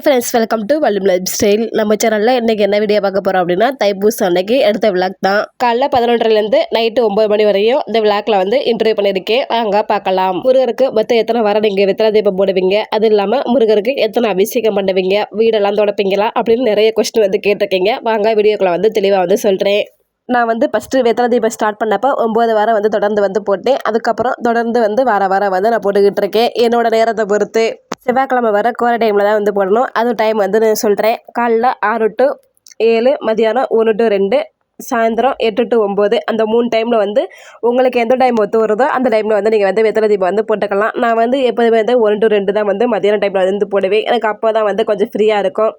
hi friends welcome to வல்லும் lifestyle நம்ம சேனலில் இன்றைக்கி என்ன வீடியோ பார்க்க போகிறோம் அப்படின்னா தைப்பூசம் அன்னைக்கு எடுத்த விளாக் தான். காலைல பதினொன்றிலேருந்து நைட்டு ஒம்பது மணி வரையும் இந்த விளாக்ல வந்து இன்டர்வியூ பண்ணியிருக்கேன். அங்கே பார்க்கலாம். முருகருக்கு மொத்தம் எத்தனை வாரம் நீங்கள் வெத்தலை தீபம் போடுவீங்க? அது இல்லாமல் முருகருக்கு எத்தனை அபிஷேகம் பண்ணுவீங்க? வீடெல்லாம் தொடப்பீங்களா? அப்படின்னு நிறைய கொஸ்டின் வந்து கேட்டிருக்கீங்க. வாங்க வீடியோக்குள்ள வந்து தெளிவாக வந்து சொல்கிறேன் நான் வந்து ஃபஸ்ட்டு வெத்தலை தீபம் ஸ்டார்ட் பண்ணப்போ ஒம்பது வாரம் வந்து தொடர்ந்து வந்து போட்டேன். அதுக்கப்புறம் தொடர்ந்து வந்து வார வாரம் வந்து நான் போட்டுக்கிட்டு இருக்கேன். என்னோடய நேரத்தை பொறுத்து. செவ்வாய்க்கிழமை வர கோர டைமில் தான் வந்து போடணும். அதுவும் டைம் வந்து நான் சொல்கிறேன் காலைல ஆறு டு ஏழு மதியானம் ஒன்று டு ரெண்டு சாயந்தரம் எட்டு டு ஒம்பது அந்த மூணு டைமில் வந்து உங்களுக்கு எந்த டைம் ஒத்து வருதோ அந்த டைமில் வந்து நீங்கள் வந்து வெத்தலை தீபம் வந்து போட்டுக்கலாம். நான் வந்து எப்போதுமே வந்து ஒன்று டு ரெண்டு தான் வந்து மதியான டைமில் வந்து போடுவேன். எனக்கு அப்போ தான் வந்து கொஞ்சம் ஃப்ரீயாக இருக்கும்.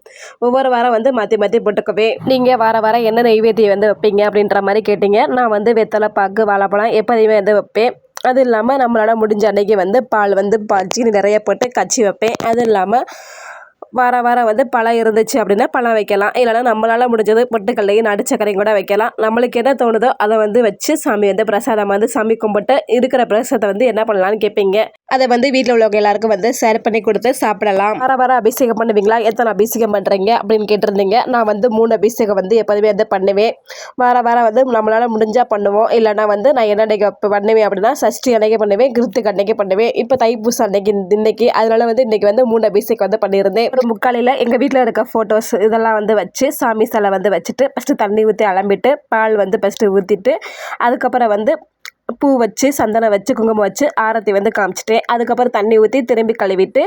ஒவ்வொரு வாரம் வந்து மாற்றி மாற்றி போட்டுக்குவேன் நீங்கள் வார வாரம் என்ன நெய்வேத்தியம் வந்து வைப்பீங்க அப்படின்ற மாதிரி கேட்டிங்க. நான் வந்து வெத்தலை பாக்கு வாழைப்பழம் எப்போதையுமே வந்து வைப்பேன். அது இல்லாமல் நம்மளால் முடிஞ்ச அன்னைக்கு வந்து பால் வந்து பால் நிறைய போட்டு கச்சி வைப்பேன். அது இல்லாமல் வார வாரம் வந்து பழம் இருந்துச்சு அப்படின்னா பழம் வைக்கலாம். இல்லைனா நம்மளால் முடிஞ்சது பொட்டுக்கல்லையும் நாட்டு சக்கரையும் கூட வைக்கலாம். நம்மளுக்கு என்ன தோணுதோ அதை வந்து வச்சு சாமி வந்து பிரசாதம் வந்து சாமி கும்பிட்டு இருக்கிற பிரசாதத்தை வந்து என்ன பண்ணலாம்னு கேட்பீங்க அதை வந்து வீட்டில் உள்ளவங்க எல்லாருக்கும் வந்து ஷேர் பண்ணி கொடுத்து சாப்பிடலாம். வர வர அபிஷேகம் பண்ணுவீங்களா? எத்தனை அபிஷேகம் பண்ணுறீங்க அப்படின்னு கேட்டிருந்தீங்க. நான் வந்து மூணு அபிஷேகம் வந்து எப்போதுமே வந்து பண்ணுவேன். வார வாரம் வந்து நம்மளால் முடிஞ்சால் பண்ணுவோம். இல்லைனா வந்து நான் என்ன அன்னைக்கு பண்ணுவேன் அப்படின்னா சஷ்டி அன்னைக்கு பண்ணுவேன் கிருத்துக்கு அன்னைக்கு பண்ணுவேன். இப்போ தைப்பூசம் அன்னைக்கு இன்னைக்கு. அதனால வந்து இன்னைக்கு வந்து மூணு அபிஷேகம் வந்து பண்ணியிருந்தேன். ஒரு முக்காலையில் எங்கள் வீட்டில் இருக்க ஃபோட்டோஸ் இதெல்லாம் வந்து வச்சு சாமி சிலை வந்து வச்சுட்டு ஃபஸ்ட்டு தண்ணி ஊற்றி அலம்பிட்டு பால் வந்து ஃபஸ்ட்டு ஊற்றிட்டு அதுக்கப்புறம் வந்து பூ வச்சு சந்தனம் வச்சு குங்குமம் வச்சு ஆரத்தி வந்து காமிச்சிட்டேன். அதுக்கப்புறம் தண்ணி ஊற்றி திரும்பி கழுவிட்டு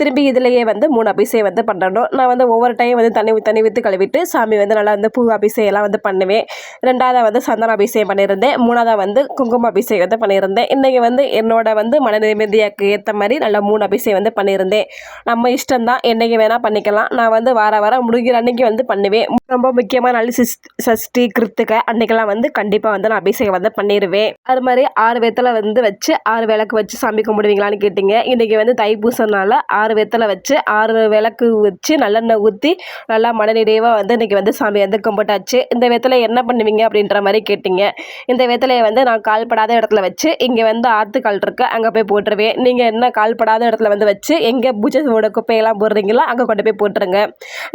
திரும்பி இதுலேயே வந்து மூணு அபிஷேகம் வந்து பண்ணணும் நான் வந்து ஒவ்வொரு டைம் வந்து தண்ணி தண்ணி ஊற்றி கழுவிட்டு சாமி வந்து நல்லா வந்து பூ அபிஷேகம்லாம் வந்து பண்ணுவேன். ரெண்டாவதாக வந்து சந்தன அபிஷேகம் பண்ணியிருந்தேன். மூணாவதாக வந்து குங்கும அபிஷேகம் வந்து பண்ணியிருந்தேன். இன்றைக்கி வந்து என்னோட வந்து மன நிம்மதியாக்கு ஏற்ற மாதிரி நல்லா மூணு அபிஷேகம் வந்து பண்ணியிருந்தேன். நம்ம இஷ்டம்தான். என்னைக்கு வேணால் பண்ணிக்கலாம். நான் வந்து வார வாரம் முடிகிற அன்னைக்கு வந்து பண்ணுவேன். ரொம்ப முக்கியமாக நல்ல சிஸ் சஷ்டி கிருத்துக்க அன்றைக்கெல்லாம் வந்து கண்டிப்பாக வந்து நான் அபிஷேகம் வந்து பண்ணிடுவேன் அது மாதிரி ஆறு வெத்தலை வந்து வச்சு ஆறு விளக்கு வச்சு சாமி கும்பிடுவீங்களான்னு கேட்டிங்க. இன்றைக்கி வந்து தைப்பூசம்னால ஆறு வெத்தலை வச்சு ஆறு விளக்கு வச்சு நல்லெண்ணெய் ஊற்றி நல்லா மனநிறைவாக வந்து இன்றைக்கி வந்து சாமி வந்து கும்பிட்டாச்சு. இந்த வெத்தலை என்ன பண்ணுவீங்க அப்படின்ற மாதிரி கேட்டிங்க. இந்த வெத்தலையை வந்து நான் கால்படாத இடத்துல வச்சு இங்கே வந்து ஆற்றுக்கால் இருக்கு அங்கே போய் போட்டுருவேன். நீங்கள் என்ன கால்படாத இடத்துல வந்து வச்சு எங்கே பூஜையோட குப்பையெல்லாம் போடுறீங்களோ அங்கே கொண்டு போய் போட்டுருங்க.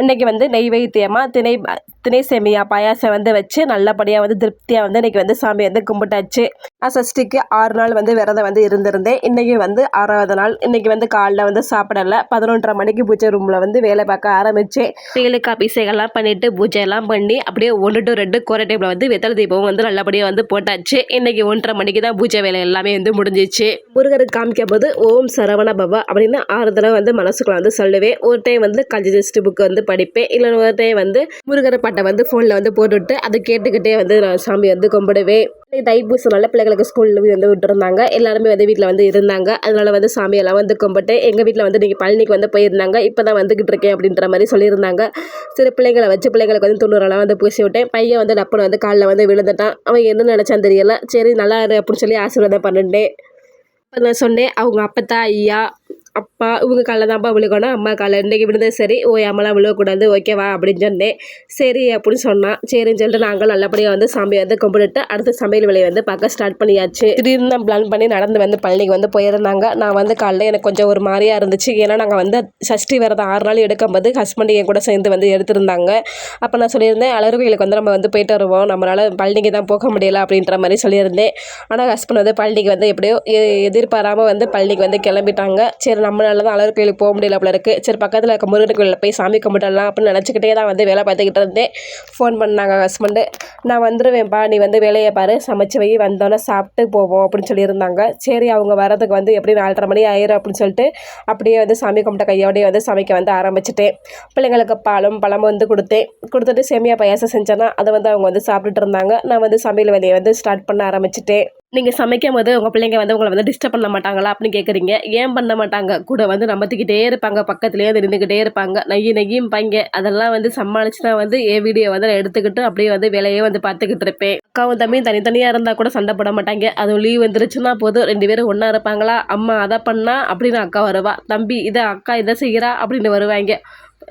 இன்றைக்கி வந்து நெய்வேத்தியமாக திணை திணை சேமியா பாயாசம் வந்து வச்சு நல்லபடியாக வந்து திருப்தியாக வந்து இன்றைக்கி வந்து சாமி வந்து கும்பிட்டாச்சு. நான் சஷ்டிக்கு ஆறு நாள் வந்து விரதம் வந்து இருந்திருந்தேன். இன்றைக்கி வந்து ஆறாவது நாள். இன்றைக்கி வந்து காலைல வந்து சாப்பிடல. பதினொன்றரை மணிக்கு பூஜை ரூமில் வந்து வேலை பார்க்க ஆரம்பித்தேன் வேலுக்கு அபிஷேகம்லாம் பண்ணிவிட்டு பூஜையெல்லாம் பண்ணி அப்படியே ஒன்று டு ரெண்டு குறை டைமில் வந்து வெத்தலை தீபம் வந்து நல்லபடியாக வந்து போட்டாச்சு. இன்றைக்கி ஒன்றரை மணிக்கு தான் பூஜை வேலை எல்லாமே வந்து முடிஞ்சிச்சு. முருகருக்கு காமிக்கும் போது ஓம் சரவண பவா அப்படின்னு ஆறு தடவை வந்து மனசுக்குள்ள வந்து சொல்லுவேன். ஒரு டைம் வந்து கல்ஜிஸ்ட் புக்கு வந்து படிப்பேன். இல்லை ஒரு டைம் வந்து முருகர் பாட்டை வந்து ஃபோனில் வந்து போட்டுவிட்டு அதை கேட்டுக்கிட்டே வந்து நான் சாமி வந்து கும்பிடுவேன். தைப்பூசம் நல்ல பிள்ளைகளுக்கு ஸ்கூலில் வந்து விட்டுருந்தாங்க. எல்லாருமே வந்து வீட்டில் வந்து இருந்தாங்க. அதனால் வந்து சாமியெல்லாம் வந்து கும்பிட்டு எங்கள் வீட்டில் வந்து நீங்கள் பழனிக்கு வந்து போயிருந்தாங்க. இப்போ தான் வந்துக்கிட்டு இருக்கேன் அப்படின்ற மாதிரி சொல்லியிருந்தாங்க. சில பிள்ளைங்களை வச்சு பிள்ளைங்களுக்கு வந்து தொண்ணூறெல்லாம் வந்து பூசி விட்டேன். பையன் வந்து டப்புனு வந்து காலில் வந்து விழுந்துட்டான். அவன் என்ன நினச்சான்னு தெரியல. சரி நல்லா இரு அப்படின்னு சொல்லி ஆசீர்வாதம் பண்ணிட்டேன். நான் சொன்னேன் அவங்க அப்பத்தா ஐயா அப்பா இவங்க காலில் தான்ப்பா விழுகணும். அம்மா காலில் இன்றைக்கி விழுந்தது சரி ஓ அம்மாலாம் விழுகக்கூடாது ஓகேவா அப்படின்னு சொன்னேன் சரி அப்படின்னு சொன்னான் சரின்னு சொல்லிட்டு நாங்கள் நல்லபடியாக வந்து சாமியை வந்து கும்பிட்டுட்டு அடுத்த சமையல் வேலையை வந்து பார்க்க ஸ்டார்ட் பண்ணியாச்சு. திடீர்னு தான் பிளான் பண்ணி நடந்து வந்து பழனிக்கு வந்து போயிருந்தாங்க. நான் வந்து காலைல எனக்கு கொஞ்சம் ஒரு மாதிரியாக இருந்துச்சு. ஏன்னா நாங்கள் வந்து சஷ்டி விரதம் ஆறு நாள் எடுக்கும்போது ஹஸ்பண்ட் என் கூட சேர்ந்து வந்து எடுத்திருந்தாங்க. அப்போ நான் சொல்லியிருந்தேன் அழகு வந்து நம்ம வந்து போயிட்டு வருவோம். நம்மளால் பழனிக்கு தான் போக முடியல அப்படின்ற மாதிரி சொல்லியிருந்தேன். ஆனால் ஹஸ்பண்ட் வந்து பழனிக்கு வந்து எப்படியோ எ- எதிர்பாராமல் வந்து பழனிக்கு வந்து கிளம்பிட்டாங்க. சரி நம்மளால தான் அழகர் கோயிலுக்கு போக முடியல போல இருக்குது சரி பக்கத்தில் இருக்க முருகன் கோயிலில் போய் சாமி கும்பிடலாம் அப்படின்னு நினச்சிக்கிட்டே தான் வந்து வேலை பார்த்துக்கிட்டு இருந்தேன். ஃபோன் பண்ணாங்க ஹஸ்பண்டு நான் வந்துடுவேன்ப்பா நீ வந்து வேலையை பாரு சமைச்சு வை வந்தோன்னே சாப்பிட்டு போவோம் அப்படின்னு சொல்லியிருந்தாங்க. சரி அவங்க வரதுக்கு வந்து எப்படி நாலரை மணி ஆயிரும் அப்படின்னு சொல்லிட்டு அப்படியே வந்து சாமி கும்பிட்ட கையோடய வந்து சமைக்க வந்து ஆரம்பிச்சிட்டேன். பிள்ளைங்களுக்கு பாலும் பழமும் வந்து கொடுத்தேன். கொடுத்துட்டு சேமியா பாயாசம் செஞ்சேன்னா அதை வந்து அவங்க வந்து சாப்பிட்டுட்டு இருந்தாங்க. நான் வந்து சமையல் வேலையை வந்து ஸ்டார்ட் பண்ண ஆரம்பிச்சிட்டேன். நீங்கள் சமைக்கும் போது உங்கள் பிள்ளைங்க வந்து உங்களை வந்து டிஸ்டர்ப் பண்ண மாட்டாங்களா அப்படின்னு கேட்குறீங்க ஏன் பண்ண மாட்டாங்க? கூட வந்து நமத்துக்கிட்டே இருப்பாங்க. பக்கத்துலேயே வந்து நின்றுக்கிட்டே இருப்பாங்க. நெய்யி நெய்யும்பாங்க அதெல்லாம் வந்து சமாளித்து தான் வந்து என் வீடியோ வந்து எடுத்துக்கிட்டு அப்படியே வந்து வேலையே வந்து பார்த்துக்கிட்டு இருப்பேன். அக்காவும் தம்பியும் தனித்தனியாக இருந்தால் கூட சண்டை போட மாட்டாங்க. அதுவும் லீவ் வந்துருச்சுன்னா போதும். ரெண்டு பேரும் ஒன்றா இருப்பாங்களா? அம்மா அதை பண்ணா அப்படின்னு அக்கா வருவா. தம்பி இதை அக்கா இதை செய்கிறா அப்படின்னு வருவாங்க.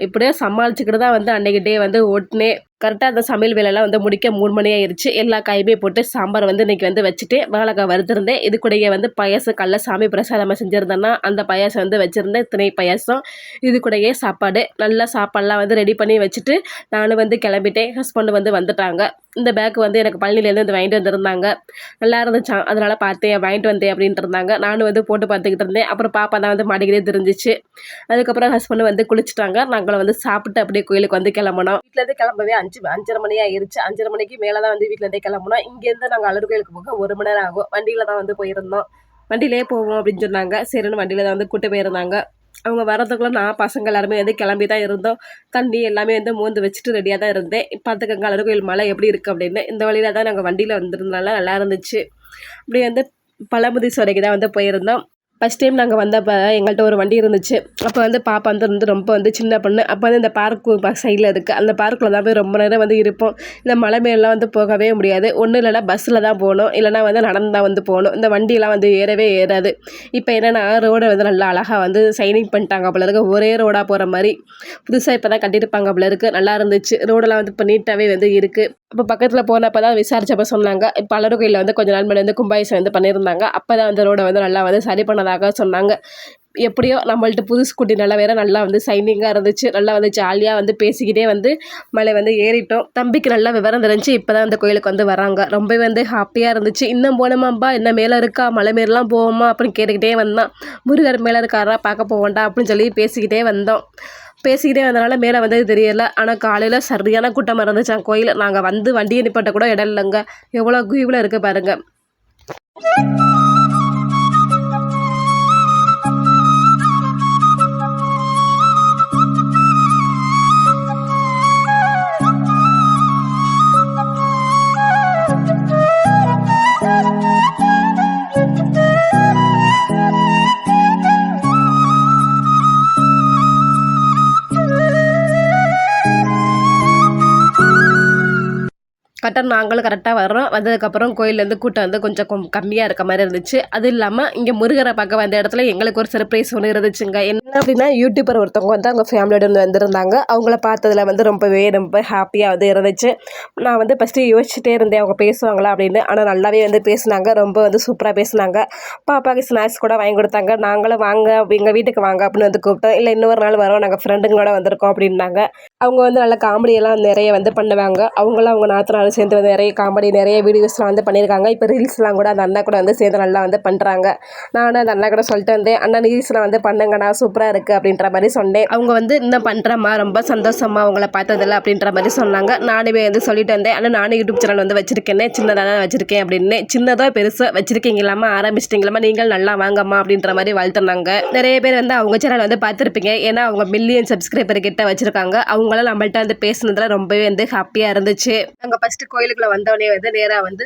இப்படியே சமாளிச்சுக்கிட்டு தான் வந்து அன்றைக்கிட்டே வந்து ஓட்டுனே கரெக்டாக அந்த சமையல் வேலையெல்லாம் வந்து முடிக்க மூணு மணி ஆயிடுச்சு எல்லா காயுமே போட்டு சாம்பார் வந்து இன்றைக்கி வந்து வச்சுட்டு வாழைக்காய் வறுத்திருந்தேன். இது கூடயே வந்து பாயாசம் கல்ல சாமி பிரசாதமாக செஞ்சுருந்தேன்னா அந்த பாயாசம் வந்து வச்சுருந்தேன். திணை பாயாசம் இது கூடயே சாப்பாடு. நல்லா சாப்பாடெலாம் வந்து ரெடி பண்ணி வச்சுட்டு நானும் வந்து கிளம்பிட்டேன். ஹஸ்பண்டு வந்து வந்துட்டாங்க. இந்த பேக் வந்து எனக்கு பழனிலேருந்து வந்து வாங்கிட்டு வந்திருந்தாங்க. நல்லா இருந்துச்சான் அதனால் பார்த்தேன் வாங்கிட்டு வந்தேன் அப்படின்ட்டு இருந்தாங்க. நானும் வந்து போட்டு பார்த்துக்கிட்டு இருந்தேன். அப்புறம் பாப்பா தான் வந்து மாடிக்கிட்டே தெரிஞ்சிச்சு. அதுக்கப்புறம் ஹஸ்பண்டு வந்து குளிச்சுட்டாங்க. நாங்களும் வந்து சாப்பிட்டு அப்படியே கோயிலுக்கு வந்து கிளம்பணும் வீட்டிலேருந்து கிளம்பவே அஞ்சு அஞ்சரை மணி ஆயிருச்சு. அஞ்சரை மணிக்கு மேலே தான் வந்து வீட்டிலேருந்தே கிளம்புனோம் இங்கேருந்து நாங்கள் அலர் கோயிலுக்கு போக ஒரு மணி நேரம் ஆகும். வண்டியில் தான் வந்து போயிருந்தோம். வண்டியிலே போவோம் அப்படின்னு சொன்னாங்க. சரின்னு வண்டியில் தான் வந்து கூட்டு போயிருந்தாங்க. அவங்க வரதுக்குள்ள நான் பசங்க எல்லாருமே வந்து கிளம்பி தான் இருந்தோம். தண்ணி எல்லாமே வந்து மூந்து வச்சுட்டு ரெடியாக தான் இருந்தேன். பார்த்துக்கங்க அலர் கோயில் மலை எப்படி இருக்குது அப்படின்னு. இந்த வழியில் தான் நாங்கள் வண்டியில் வந்திருந்தனால நல்லா இருந்துச்சு. அப்படி வந்து பழமுதீஸ்வரைக்கு தான் வந்து போயிருந்தோம். ஃபஸ்ட் டைம் நாங்கள் வந்தப்போ எங்கள்கிட்ட ஒரு வண்டி இருந்துச்சு. அப்போ வந்து பாப்பா வந்து வந்து ரொம்ப வந்து சின்ன பொண்ணு. அப்போ வந்து இந்த பார்க்கு சைடில் இருக்குது அந்த பார்க்கில் தான் போய் ரொம்ப நேரம் வந்து இருப்போம். இந்த மலை மேலாம் வந்து போகவே முடியாது. ஒன்றும் இல்லைனா பஸ்ஸில் தான் போகணும். இல்லைனா வந்து நடந்து தான் வந்து போகணும். இந்த வண்டியெலாம் வந்து ஏறவே ஏறாது. இப்போ என்னென்னா ரோடை வந்து நல்லா அழகாக வந்து சைனிங் பண்ணிட்டாங்க போல இருக்கு. ஒரே ரோடாக போகிற மாதிரி. புதுசாக இப்போ தான் கட்டியிருப்பாங்க போல இருக்குது நல்லா இருந்துச்சு. ரோடெல்லாம் வந்து இப்போ நீட்டாகவே வந்து இருக்குது அப்போ பக்கத்தில் போனப்போ தான் விசாரிச்சப்போ சொன்னாங்க. இப்போ பலரு கோயிலில் வந்து கொஞ்ச நாள் முன்னாடி வந்து கும்பாபிஷேகம் வந்து பண்ணியிருந்தாங்க. அப்போ தான் அந்த ரோடை வந்து நல்லா வந்து சரி பண்ணதாக சொன்னாங்க. எப்படியோ நம்மள்ட்ட புது ஸ்கூட்டி நல்லா வேற நல்லா வந்து சைனிங்காக இருந்துச்சு. நல்லா வந்து ஜாலியாக வந்து பேசிக்கிட்டே வந்து மலை வந்து ஏறிட்டோம். தம்பிக்கு நல்லா விவரம் தெரிஞ்சு இப்போ தான் அந்த கோயிலுக்கு வந்து வராங்க. ரொம்ப வந்து ஹாப்பியாக இருந்துச்சு. இன்னும் போனோமாப்பா என்ன மேலே இருக்கா? மலை மேலாம் போவோமா? அப்படின்னு கேட்டுக்கிட்டே வந்தான். முருகர் மேலே இருக்காரா? பார்க்க போவோண்டா அப்படின்னு சொல்லி பேசிக்கிட்டே வந்தோம். பேசிக்கிட்டே வந்தனால மேலே வந்தது தெரியல. ஆனால் காலையில் சரியான கூட்டமாக இருந்துச்சான் கோயில். நாங்கள் வந்து வண்டியை நிப்பாட்ட கூட இடம் இல்லைங்க. எவ்வளோ குயூவில் இருக்குது பாருங்கள் கரெக்டாக நாங்களும் கரெக்டாக வர்றோம். வந்ததுக்கப்புறம் கோயிலேருந்து கூட்டம் வந்து கொஞ்சம் கம் கம்மியாக இருக்க மாதிரி இருந்துச்சு. அது இல்லாமல் இங்கே முருகரை பார்க்க வந்த இடத்துல எங்களுக்கு ஒரு சர்ப்ரைஸ் ஒன்று இருந்துச்சுங்க. என்ன அப்படின்னா யூடியூபர் ஒருத்தவங்க வந்து அவங்க ஃபேமிலியோட வந்து வந்திருந்தாங்க. அவங்கள பார்த்ததுல வந்து ரொம்பவே ரொம்ப ஹாப்பியாக வந்து இருந்துச்சு. நான் வந்து ஃபஸ்ட்டு யோசிச்சுட்டே இருந்தேன் அவங்க பேசுவாங்களா அப்படின்னு. ஆனால் நல்லாவே வந்து பேசினாங்க. ரொம்ப வந்து சூப்பராக பேசினாங்க. பாப்பாவுக்கு ஸ்நாக்ஸ் கூட வாங்கி கொடுத்தாங்க. நாங்களும் வாங்க எங்கள் வீட்டுக்கு வாங்க அப்படின்னு வந்து கூப்பிட்டோம். இல்லை இன்னொரு நாள் வரோம். நாங்கள் ஃப்ரெண்டுங்களோட வந்திருக்கோம் அப்படின்னாங்க. அவங்க வந்து நல்ல காமெடியெல்லாம் நிறைய வந்து பண்ணுவாங்க. அவங்களும் அவங்க நாத்தனார் சேர்ந்து வந்து நிறைய காமெடி நிறைய வீடியோஸ்லாம் வந்து பண்ணியிருக்காங்க. இப்போ ரீல்ஸ்லாம் கூட அந்த அண்ணா கூட வந்து சேர்ந்து நல்லா வந்து பண்ணுறாங்க நானும் அந்த அண்ணா கூட சொல்லிட்டு வந்தேன் அண்ணா ரீல்ஸ்லாம் வந்து பண்ணுங்கண்ணா சூப்பராக இருக்குது அப்படின்ற மாதிரி சொன்னேன். அவங்க வந்து இன்னும் பண்ணுறம்மா ரொம்ப சந்தோஷமா அவங்கள பார்த்ததில்ல அப்படின்ற மாதிரி சொன்னாங்க. நானுமே வந்து சொல்லிட்டு வந்தேன் ஆனால் நானும் யூடியூப் சேனல் வந்து வச்சிருக்கேனே சின்னதாக தான் வச்சிருக்கேன் அப்படின்னு. சின்னதாக பெருசாக வச்சிருக்கீங்களாமா ஆரம்பிச்சிட்டிங்களாமா நீங்கள் நல்லா வாங்கம்மா அப்படின்ற மாதிரி வாழ்த்துனாங்க. நிறைய பேர் வந்து அவங்க சேனல் வந்து பார்த்துருப்பீங்க. ஏன்னா அவங்க மில்லியன் சப்ஸ்கிரைபர் கிட்ட வச்சிருக்காங்க. அவங்களாம் நம்மள்ட்ட வந்து பேசுனதில் ரொம்பவே வந்து ஹாப்பியாக இருந்துச்சு. நாங்கள் ஃபஸ்ட்டு கோயிலுக்குள்ளே வந்தவொடனே வந்து நேராக வந்து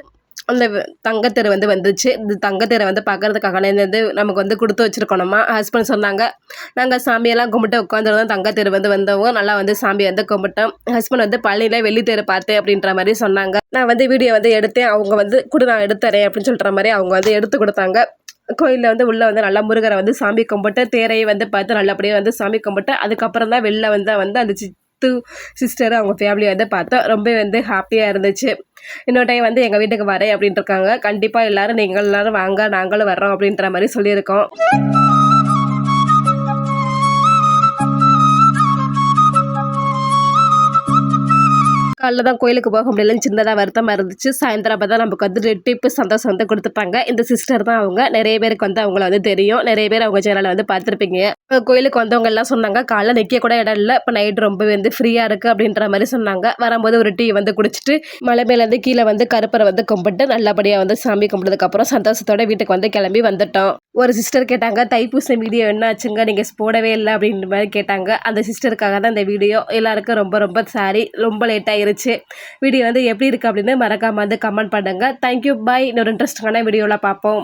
அந்த தங்கத்தெரு வந்து வந்துச்சு. இந்த தங்கத்தெரை வந்து பார்க்கறதுக்காக வந்து நமக்கு வந்து கொடுத்து வச்சுருக்கணுமா? ஹஸ்பண்ட் சொன்னாங்க. நாங்கள் சாமியெல்லாம் கும்பிட்டு உட்காந்துருந்தோம் தங்கத்தெரு வந்து வந்தவங்க நல்லா வந்து சாமி வந்து கும்பிட்டோம். ஹஸ்பண்ட் வந்து பள்ளியில் வெள்ளித்தெரு பார்த்தேன் அப்படின்ற மாதிரி சொன்னாங்க. நான் வந்து வீடியோ வந்து எடுத்தேன். அவங்க வந்து கூட நான் எடுத்துறேன் அப்படின்னு சொல்கிற மாதிரி அவங்க வந்து எடுத்து கொடுத்தாங்க. கோயிலில் வந்து உள்ளே வந்து நல்லா முருகரை வந்து சாமி கும்பிட்டு தேரையை வந்து பார்த்து நல்லபடியாக வந்து சாமி கும்பிட்டு அதுக்கப்புறம் தான் வெளில வந்து வந்து அந்த சித்து சிஸ்டர் அவங்க ஃபேமிலி வந்து பார்த்தோம் ரொம்ப வந்து ஹாப்பியாக இருந்துச்சு. இன்னொரு டைம் வந்து எங்கள் வீட்டுக்கு வரேன் அப்படின்ட்டு இருக்காங்க. கண்டிப்பாக எல்லோரும் நீங்கள் எல்லோரும் வாங்க நாங்களும் வர்றோம் அப்படின்ற மாதிரி சொல்லியிருக்கோம். காலைல தான் கோயிலுக்கு போக முடியலன்னு சின்னதாக வருத்தமாக இருந்துச்சு. சாயந்தரம் தான் நமக்கு வந்து ரெட்டிப்பு சந்தோஷம் வந்து கொடுத்துட்டாங்க. இந்த சிஸ்டர் தான் அவங்க. நிறைய பேருக்கு வந்து அவங்கள வந்து தெரியும். நிறைய பேர் அவங்க சேனலை வந்து பார்த்துருப்பீங்க. கோயிலுக்கு வந்தவங்க எல்லாம் சொன்னாங்க காலைல நிற்க கூட இடம் இல்லை. இப்போ நைட் ரொம்ப வந்து ஃப்ரீயாக இருக்குது அப்படின்ற மாதிரி சொன்னாங்க. வரும்போது ஒரு டீ வந்து குடிச்சிட்டு மலை மேலேருந்து கீழே வந்து கருப்பரை வந்து கும்பிட்டு நல்லபடியாக வந்து சாமி கும்பிட்டதுக்கப்புறம் சந்தோஷத்தோட வீட்டுக்கு வந்து கிளம்பி வந்துட்டோம். ஒரு சிஸ்டர் கேட்டாங்க தைப்பூசம் வீடியோ என்ன ஆச்சுங்க? நீங்கள் போடவே இல்லை. அப்படின்ற மாதிரி கேட்டாங்க. அந்த சிஸ்டருக்காக தான் இந்த வீடியோ. எல்லாருக்கும் ரொம்ப ரொம்ப சாரி ரொம்ப லேட் ஆயிருச்சு. வீடியோ வந்து எப்படி இருக்குது அப்படின்னு மறக்காமல் வந்து கமெண்ட் பண்ணுங்கள் தேங்க்யூ பாய் இன்னொரு இன்ட்ரெஸ்டிங்கான வீடியோவில் பார்ப்போம்